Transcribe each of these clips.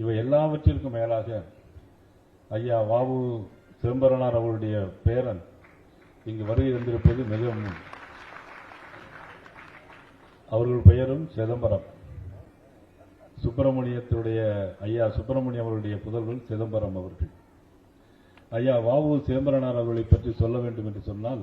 இவை எல்லாவற்றிற்கும் மேலாக ஐயா வாவு சிதம்பரனார் அவருடைய பேரன் இங்கு வருகை தந்திருப்பது மிகவும் அவர்கள் பெயரும் சிதம்பரம். சுப்பிரமணியத்துடைய ஐயா சுப்பிரமணியம் அவருடைய புதல்வர் சிதம்பரம் அவர்கள். ஐயா வாவு சிதம்பரனார் அவர்களை பற்றி சொல்ல வேண்டும் என்று சொன்னால்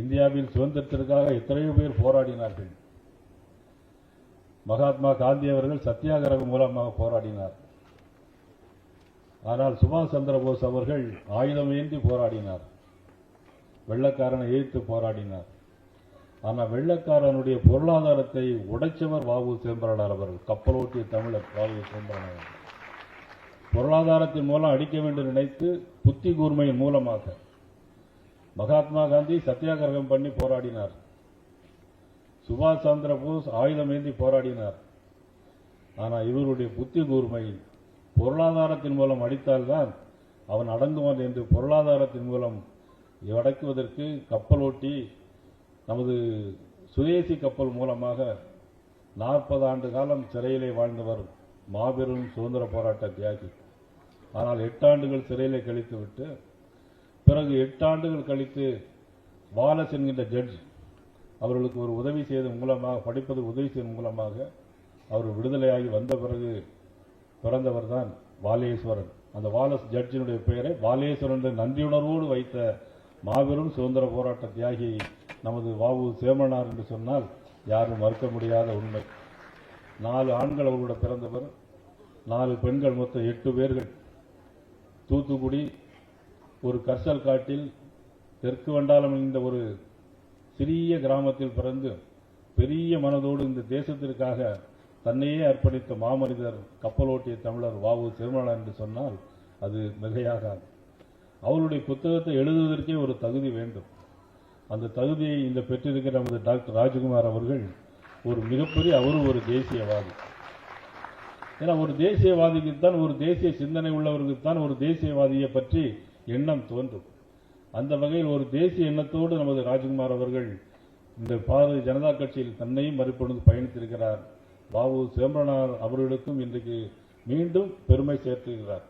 இந்தியாவில் சுதந்திரத்திற்காக எத்தனையோ பேர் போராடினார்கள். மகாத்மா காந்தி அவர்கள் சத்தியாகிரகம் மூலமாக போராடினார். ஆனால் சுபாஷ் சந்திர போஸ் அவர்கள் ஆயுதம் ஏந்தி போராடினார். வெள்ளக்காரனை எதிர்த்து போராடினார். ஆனால் வெள்ளக்காரனுடைய பொருளாதாரத்தை உடைச்சவர் வாவு சிதம்பரனார் அவர்கள். கப்பலோட்டிய தமிழர் வாவு சிதம்பரனார் பொருளாதாரத்தின் மூலம் அடிக்க வேண்டும் நினைத்து புத்தி கூர்மையின் மூலமாக மகாத்மா காந்தி சத்தியாகிரகம் பண்ணி போராடினார். சுபாஷ் சந்திர போஸ் ஆயுதம் ஏந்தி போராடினார். ஆனால் இவருடைய புத்தி கூர்மை பொருளாதாரத்தின் மூலம் அடித்தால்தான் அவன் அடங்குவான் என்று பொருளாதாரத்தின் மூலம் அடக்குவதற்கு கப்பலோட்டி நமது சுதேசி கப்பல் மூலமாக நாற்பது ஆண்டு காலம் சிறையிலே வாழ்ந்தவர் மாபெரும் சுதந்திர போராட்ட தியாகி. ஆனால் எட்டு ஆண்டுகள் சிறையிலே கழித்துவிட்டு பிறகு எட்டு ஆண்டுகள் கழித்து வாலஸ் என்கின்ற ஜட்ஜ் அவர்களுக்கு ஒரு உதவி செய்தன் மூலமாக படிப்பது உதவி செய்வதன் மூலமாக அவர் விடுதலையாகி வந்த பிறகு பிறந்தவர் தான் வாலேஸ்வரன் அந்த வாலஸ் ஜட்ஜினுடைய பெயரை வாலேஸ்வரன் நன்றியுணர்வோடு வைத்த மாபெரும் சுதந்திர போராட்ட தியாகி நமது வாவு சேமனார் என்று சொன்னால் யாரும் மறுக்க முடியாத உண்மை. நாலு ஆண்கள் அவர்களோட பிறந்தவர். நாலு பெண்கள் மொத்தம் எட்டு பேர்கள். தூத்துக்குடி ஒரு கர்சல் காட்டில் தெற்கு வண்டாளம் என்ற ஒரு சிறிய கிராமத்தில் பிறந்து பெரிய மனதோடு இந்த தேசத்திற்காக தன்னையே அர்ப்பணித்த மாமனிதர் கப்பலோட்டிய தமிழர் வாவு திருமணம் என்று சொன்னால் அது மிகையாகாது. அவருடைய புத்தகத்தை எழுதுவதற்கே ஒரு தகுதி வேண்டும். அந்த தகுதியை இந்த பெற்றிருக்கிற நமது டாக்டர் ராஜகுமார் அவர்கள் ஒரு மிகப்பெரிய அவரும் ஒரு தேசியவாதி. ஏன்னா ஒரு தேசியவாதிக்குத்தான் ஒரு தேசிய சிந்தனை உள்ளவர்களுக்குத்தான் ஒரு தேசியவாதியை பற்றி எண்ணம் தோன்றும். அந்த வகையில் ஒரு தேசிய எண்ணத்தோடு நமது ராஜ்குமார் அவர்கள் இந்த பாரதிய ஜனதா கட்சியில் தன்னையும் மறுப்பொழுது பயணித்திருக்கிறார். பாபு சிதம்பரனார் அவர்களுக்கும் இன்றைக்கு மீண்டும் பெருமை சேர்த்துகிறார்.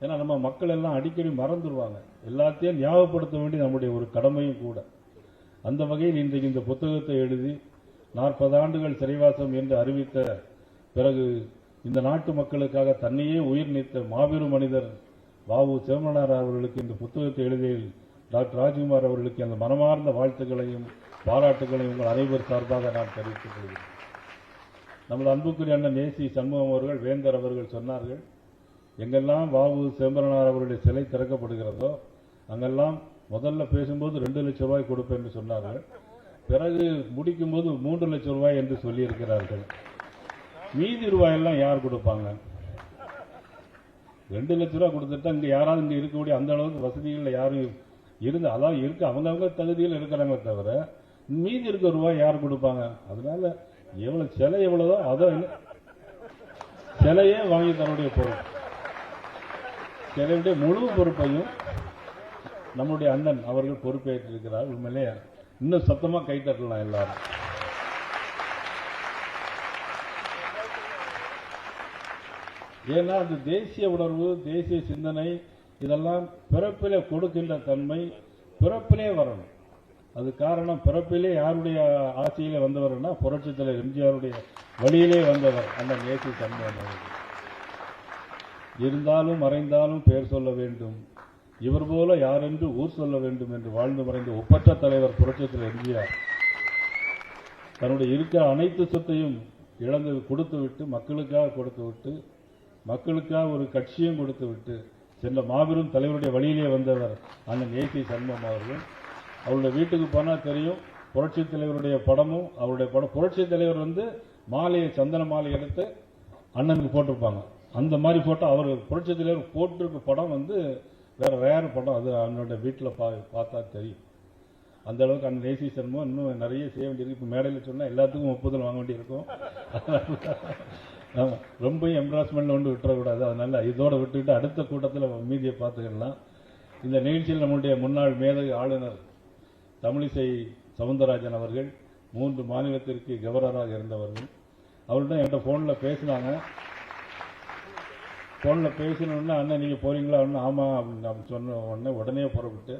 ஏன்னா நம்ம மக்கள் எல்லாம் அடிக்கடி மறந்துடுவாங்க எல்லாத்தையும் ஞாபகப்படுத்த வேண்டிய நம்முடைய ஒரு கடமையும் கூட. அந்த வகையில் இன்றைக்கு இந்த புத்தகத்தை எழுதி நாற்பது ஆண்டுகள் சிறைவாசம் என்று அறிவித்த பிறகு இந்த நாட்டு மக்களுக்காக தன்னையே உயிர் நீத்த மாபெரும் மனிதர் பாபு சிதம்பரனார் அவர்களுக்கு இந்த புத்தகத்தை எழுதியில் டாக்டர் ராஜ்குமார் அவர்களுக்கு அந்த மனமார்ந்த வாழ்த்துக்களையும் பாராட்டுகளையும் உங்கள் அனைவர் சார்பாக நான் தெரிவித்துக் கொள்கிறேன். நமது அன்புக்குரிய அண்ணன் நேசி சண்முகம் அவர்கள் வேந்தர் அவர்கள் சொன்னார்கள் எங்கெல்லாம் வாவு சிதம்பரனார் அவருடைய சிலை திறக்கப்படுகிறதோ அங்கெல்லாம் முதல்ல பேசும்போது ரெண்டு லட்சம் ரூபாய் கொடுப்பேன் என்று சொன்னார்கள். பிறகு முடிக்கும்போது மூன்று லட்சம் ரூபாய் என்று சொல்லியிருக்கிறார்கள். மீதி ரூபாயெல்லாம் யார் கொடுப்பாங்க? ரெண்டு லட்ச ரூபா கொடுத்துட்டா இங்கே யாராவது இங்கே இருக்கக்கூடிய அந்த அளவுக்கு வசதிகளில் யாரும் இருந்து அதாவது இருக்கு அவங்கவங்க தகுதியில் இருக்கிறாங்களே தவிர மீதி இருக்க ரூபாய் யார் கொடுப்பாங்க? அதனால எவ்வளவு சிலை எவ்வளவோ அதை சிலையே வாங்கி தன்னுடைய பொருள். சிலையுடைய முழு பொறுப்பையும் நம்முடைய அண்ணன் அவர்கள் பொறுப்பேற்றிருக்கிறார். உண்மையிலே இன்னும் சத்தமா கை தட்டலாம் எல்லாரும். ஏன்னா அந்த தேசிய உணர்வு தேசிய சிந்தனை இதெல்லாம் பிறப்பிலே கொடுக்கின்ற தன்மை பிறப்பிலே வரணும். அது காரணம் பிறப்பிலே யாருடைய ஆசையிலே வந்தவர்னா புரட்சித் தலைவர் எம்ஜிஆருடைய வழியிலே வந்தவர் அந்த நேசி தன்மை இருந்தாலும் மறைந்தாலும் பெயர் சொல்ல வேண்டும். இவர் போல யாரென்று ஊர் சொல்ல வேண்டும் என்று வாழ்ந்து மறைந்த ஒப்பற்ற தலைவர் புரட்சித் தலைவர் எம்ஜிஆர். தன்னுடைய இருக்கிற அனைத்து சொத்தையும் இழந்து கொடுத்து விட்டு மக்களுக்காக கொடுத்து விட்டு மக்களுக்காக ஒரு கட்சியும் கொடுத்து விட்டு சென்ற மாபெரும் தலைவருடைய வழியிலே வந்தவர் அண்ணன் ஏசி சண்முகம் அவர்கள். அவருடைய வீட்டுக்கு போனால் தெரியும் புரட்சி தலைவருடைய படமும் அவருடைய படம் புரட்சி தலைவர் வந்து மாலையை சந்தன மாலை எடுத்து அண்ணனுக்கு போட்டிருப்பாங்க. அந்த மாதிரி போட்டோ அவர் புரட்சி தலைவர் போட்டிருக்க படம் வந்து வேற வேறு படம். அது அவனோட வீட்டில் பா பார்த்தா தெரியும். அந்த அளவுக்கு அந்த நேசி சண்முகம் இன்னும் நிறைய செய்ய வேண்டியிருக்கு. இப்போ மேடையில் சொன்னால் எல்லாத்துக்கும் ஒப்புதல் வாங்க வேண்டியிருக்கும். ஆமா, ரொம்ப எம்ப்ராஸ்மெண்ட் ஒன்று விட்டுறக்கூடாது. அதனால் இதோட விட்டுக்கிட்டு அடுத்த கூட்டத்தில் மீதியை பார்த்துக்கலாம். இந்த நிகழ்ச்சியில் நம்முடைய முன்னாள் மேதகு ஆளுநர் தமிழிசை சவுந்தரராஜன் அவர்கள் மூன்று மாநிலத்திற்கு கவர்னராக இருந்தவர்கள். அவர்கிட்ட என்கிட்ட ஃபோனில் பேசினாங்க. ஃபோனில் பேசினோடனே அண்ணன் நீங்கள் போகிறீங்களா அப்படின்னு ஆமாம் அப்படின்னு சொன்ன உடனே உடனே புறப்பட்டு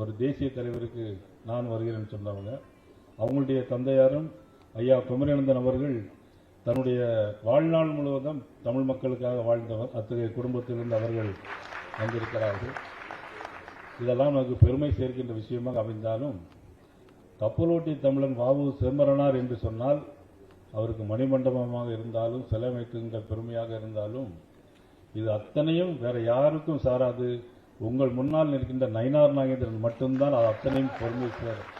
ஒரு தேசிய தலைவருக்கு நான் வருகிறேன்னு சொன்னவங்க. அவங்களுடைய தந்தையாரும் ஐயா குமரேனந்தன் அவர்கள் தன்னுடைய வாழ்நாள் முழுவதும் தமிழ் மக்களுக்காக வாழ்ந்தவர் அத்தகைய குடும்பத்திலிருந்து அவர்கள் வந்திருக்கிறார்கள். இதெல்லாம் நமக்கு பெருமை சேர்க்கின்ற விஷயமாக அமைந்தாலும் கப்பலோட்டி தமிழன் வாவு சிதம்பரனார் என்று சொன்னால் அவருக்கு மணிமண்டபமாக இருந்தாலும் சிலை அமைக்கின்ற பெருமையாக இருந்தாலும் இது அத்தனையும் வேற யாருக்கும் சாராது. உங்கள் முன்னால் நிற்கின்ற நயினார் நாகேந்திரன் மட்டும்தான் அது அத்தனையும் பெருமை சேரும்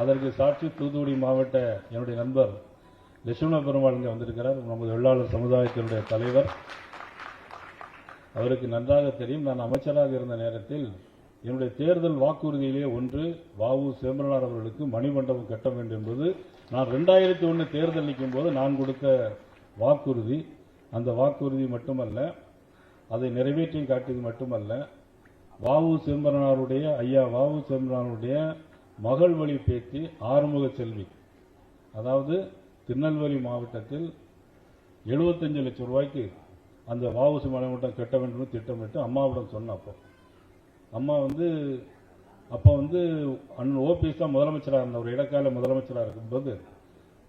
அதற்கு சாட்சி தூத்துக்குடி மாவட்ட என்னுடைய நண்பர் லட்சுமண பெருமாள் இங்கே வந்திருக்கிறார். நமது வெள்ளாளர் சமுதாயத்தினுடைய தலைவர். அவருக்கு நன்றாக தெரியும். நான் அமைச்சராக இருந்த நேரத்தில் என்னுடைய தேர்தல் வாக்குறுதியிலே ஒன்று வாவு சேம்பரனார் அவர்களுக்கு மணிமண்டபம் கட்ட வேண்டும் என்பது நான் ரெண்டாயிரத்தி ஒன்று தேர்தல் நிற்கும் போது நான் கொடுத்த வாக்குறுதி. அந்த வாக்குறுதி மட்டுமல்ல அதை நிறைவேற்றியும் காட்டியது மட்டுமல்ல வாவு சேம்பரனாருடைய ஐயா வாவு சேம்பரனாருடைய மகள் வழி பேத்தி ஆறுமுக செல்வி. அதாவது திருநெல்வேலி மாவட்டத்தில் 75 லட்சம் ரூபாய்க்கு அந்த வாவுசி மலைமட்டம் கட்ட வேண்டும் திட்டமிட்டு அம்மாவிடம் சொன்னப்போ அம்மா வந்து அப்போ வந்து அண்ணன் ஓபிஎஸ் தான் முதலமைச்சராக இருந்த ஒரு இடைக்கால முதலமைச்சராக இருக்கும்போது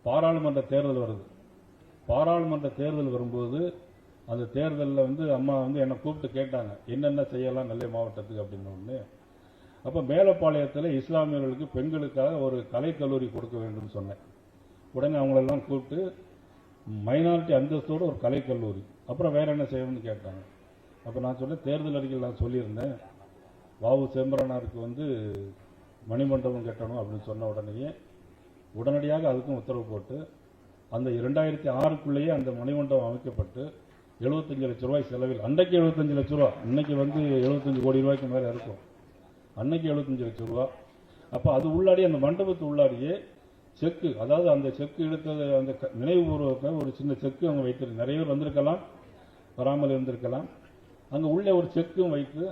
பாராளுமன்ற தேர்தல் வருது. பாராளுமன்ற தேர்தல் வரும்போது அந்த தேர்தலில் வந்து அம்மா வந்து என்னை கூப்பிட்டு கேட்டாங்க என்னென்ன செய்யலாம் நெல்லை மாவட்டத்துக்கு? அப்படின்னு ஒன்று அப்போ மேலப்பாளையத்தில் இஸ்லாமியர்களுக்கு பெண்களுக்காக ஒரு கலைக்கல்லூரி கொடுக்க வேண்டும் சொன்னேன். உடனே அவங்களெல்லாம் கூப்பிட்டு மைனாரிட்டி அந்தஸ்தோடு ஒரு கலைக்கல்லூரி. அப்புறம் வேறு என்ன செய்யணும்னு கேட்டாங்க. அப்போ நான் சொன்னேன் தேர்தல் அறிக்கையில் நான் சொல்லியிருந்தேன். வாவு செம்பரனாருக்கு வந்து மணிமண்டபம் கட்டணும் அப்படின்னு சொன்ன உடனேயே உடனடியாக அதுக்கும் உத்தரவு போட்டு அந்த இரண்டாயிரத்தி ஆறுக்குள்ளேயே அந்த மணிமண்டபம் அமைக்கப்பட்டு 75 லட்ச ரூபாய் செலவில் அன்றைக்கு 75 லட்ச ரூபா இன்னைக்கு வந்து 75 கோடி ரூபாய்க்கு மேலே இருக்கும். அன்னைக்கு 75 லட்சம் ரூபா. அப்போ அது உள்ளாடி அந்த மண்டபத்து உள்ளாடியே செக்கு அதாவது அந்த செக்கு எடுத்தது அந்த க- நினைவுபூர்வக்க ஒரு சின்ன செக்கு அங்கே வைத்திரு நிறைய பேர் வந்திருக்கலாம் வராமல் இருந்திருக்கலாம். அங்கே உள்ளே ஒரு செக்கும் வைத்து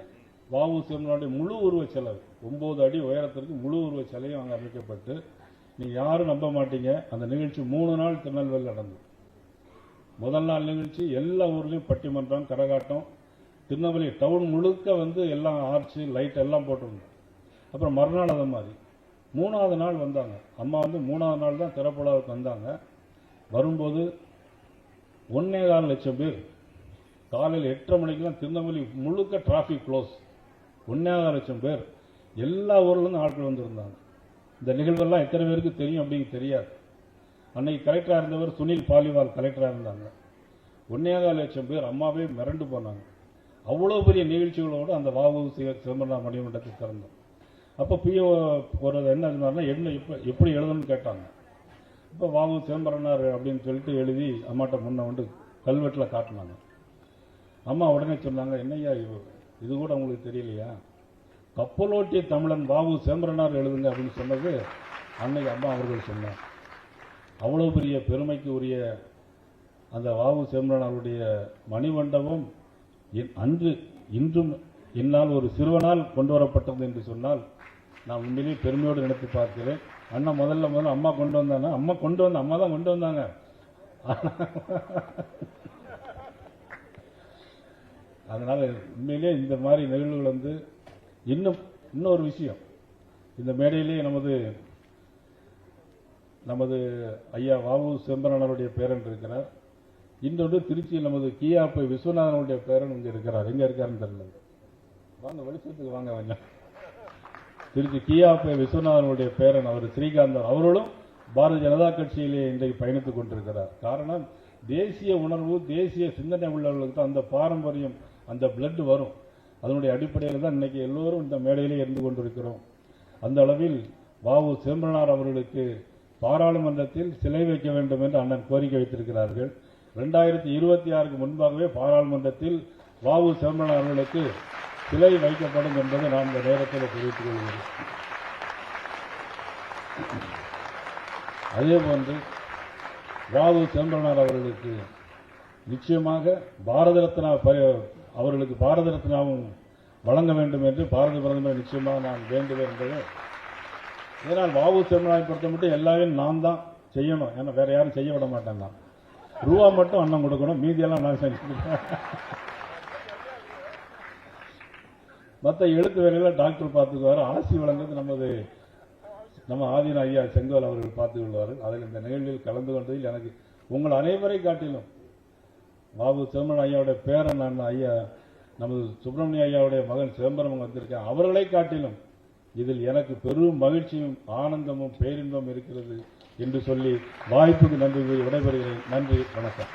வாவு சிவனுடைய முழு உருவ செலவு ஒம்பது அடி உயரத்திற்கு முழு உருவ சிலையும் அங்கே அமைக்கப்பட்டு நீங்கள் யாரும் நம்ப மாட்டீங்க. அந்த நிகழ்ச்சி மூணு நாள் திருநெல்வேலியில் நடந்தது. முதல் நாள் நிகழ்ச்சி எல்லா ஊர்லேயும் பட்டிமன்றம் கரகாட்டம் திருநெல்வேலி டவுன் முழுக்க வந்து எல்லாம் ஆர்ச்சி லைட் எல்லாம் போட்டிருந்தோம் அப்புறம் மறுநாள் அது மாதிரி. மூணாவது நாள் வந்தாங்க. அம்மா வந்து மூணாவது நாள் தான் திறப்புலாவுக்கு வந்தாங்க. வரும்போது ஒன்னே கால் லட்சம் பேர். காலையில் எட்டரை மணிக்கெல்லாம் திருநெல்வேலி முழுக்க டிராஃபிக் க்ளோஸ் ஒன்னே கால் லட்சம் பேர். எல்லா ஊர்லேருந்து ஆட்கள் வந்திருந்தாங்க. இந்த நிகழ்வெல்லாம் எத்தனை பேருக்கு தெரியும் அப்படின்னு தெரியாது. அன்னைக்கு கலெக்டராக இருந்தவர் சுனில் பாலிவால் கலெக்டராக இருந்தாங்க. ஒன்னேகால் லட்சம் பேர் அம்மாவே மிரண்டு போனாங்க. அவ்வளோ பெரிய நிகழ்ச்சிகளோடு அந்த வாவு சிதம்பரம் மணிமண்டத்தை திறந்தோம். அப்போ பிஓ போகிறது என்ன இருந்தாருன்னா என்ன இப்போ எப்படி எழுதணும்னு கேட்டாங்க. இப்போ வாமு சிதம்பரனார் அப்படின்னு சொல்லிட்டு எழுதி அம்மாட்ட முன்ன வந்து கல்வெட்டில் காட்டினாங்க. அம்மா உடனே சொன்னாங்க என்னய்யா இது? இது கூட உங்களுக்கு தெரியலையா? கப்பலோட்டிய தமிழன் வாவு சேம்பரனார் எழுதுங்க அப்படின்னு சொன்னது அன்னைக்கு அம்மா அவர்கள் சொன்னார் அவ்வளோ பெரிய பெருமைக்கு உரிய அந்த வாவு சேம்பரனாருடைய மணிமண்டபம் அன்று இன்றும் இந்நாள் ஒரு சிறுவனால் கொண்டு வரப்பட்டது என்று சொன்னால் நான் உண்மையிலேயே பெருமையோடு நினைத்து பார்க்கிறேன். அண்ணா முதல்ல முதல்ல அம்மா கொண்டு வந்தாங்க. அம்மா கொண்டு வந்த அம்மா தான் கொண்டு வந்தாங்க. அதனால் உண்மையிலே இந்த மாதிரி நிகழ்வுகள் வந்து இன்னும் இன்னொரு விஷயம். இந்த மேடையிலே நமது நமது ஐயா வாவு செம்பரனருடைய பேரன் இருக்கிறார். இன்னொன்று திருச்சியில் நமது கியாப்பை விஸ்வநாதனுடைய பேரன் இங்கே இருக்கிறார். எங்கே இருக்காருன்னு தெரியல. வாங்க வெளிச்சத்துக்கு வாங்க கொஞ்சம். திருச்சி கியாப்பை விஸ்வநாதனுடைய பேரன் அவர் ஸ்ரீகாந்த் அவர்களும் பாரதிய ஜனதா கட்சியிலே இன்றைக்கு பயணித்துக் கொண்டிருக்கிறார். காரணம் தேசிய உணர்வு தேசிய சிந்தனை உள்ளவர்களுக்கு தான் அந்த பாரம்பரியம் அந்த பிளட் வரும். அதனுடைய அடிப்படையில் தான் இன்னைக்கு எல்லோரும் இந்த மேடையிலே இருந்து கொண்டிருக்கிறோம். அந்த அளவில் வாவு சிதம்பரனார் அவர்களுக்கு பாராளுமன்றத்தில் சிலை வைக்க வேண்டும் என்று அண்ணன் கோரிக்கை வைத்திருக்கிறார்கள். ரெண்டாயிரத்தி இருபத்தி ஆறுக்கு முன்பாகவே பாராளுமன்றத்தில் வாவு சிதம்பரனார் அவர்களுக்கு சிலை வைக்கப்படும் என்பதை நான் இந்த நேரத்தில் தெரிவித்துக் கொள்கிறேன் அதே போன்று வாவு சிதம்பரனார் அவர்களுக்கு நிச்சயமாக பாரத ரத்னா அவர்களுக்கு பாரத ரத்னாவும் வழங்க வேண்டும் என்று பாரத பிரதமர் நிச்சயமாக நான் வேண்டுவேன் என்பது இதனால் வாவு சிதம்பரனாரை பொறுத்த மட்டும் எல்லாமே நான் தான் செய்யணும். ஏன்னா வேற யாரும் செய்ய விட மாட்டேன் தான் ரூபா மட்டும் அண்ணன் கொடுக்கணும். மீதியெல்லாம் நான் செஞ்சு மற்ற எழுத்து வேலையில் டாக்டர் பார்த்துக்குவார். ஆசி வழங்குறது நமது நம்ம ஆதீன ஐயா செங்கோல் அவர்கள் பார்த்து கொள்வார்கள் அதில் இந்த நிகழ்வில் கலந்து கொண்டதில் எனக்கு உங்கள் அனைவரை காட்டிலும் பாபு சிதம்பரம் ஐயாவுடைய பேரன் நான் ஐயா நமது சுப்பிரமணிய ஐயாவுடைய மகன் சிதம்பரம் வந்திருக்கேன். அவர்களை காட்டிலும் இதில் எனக்கு பெரும் மகிழ்ச்சியும் ஆனந்தமும் பேரின்பம் இருக்கிறது என்று சொல்லி வாய்ப்புக்கு நன்றி விடைபெறுகிறேன். நன்றி வணக்கம்.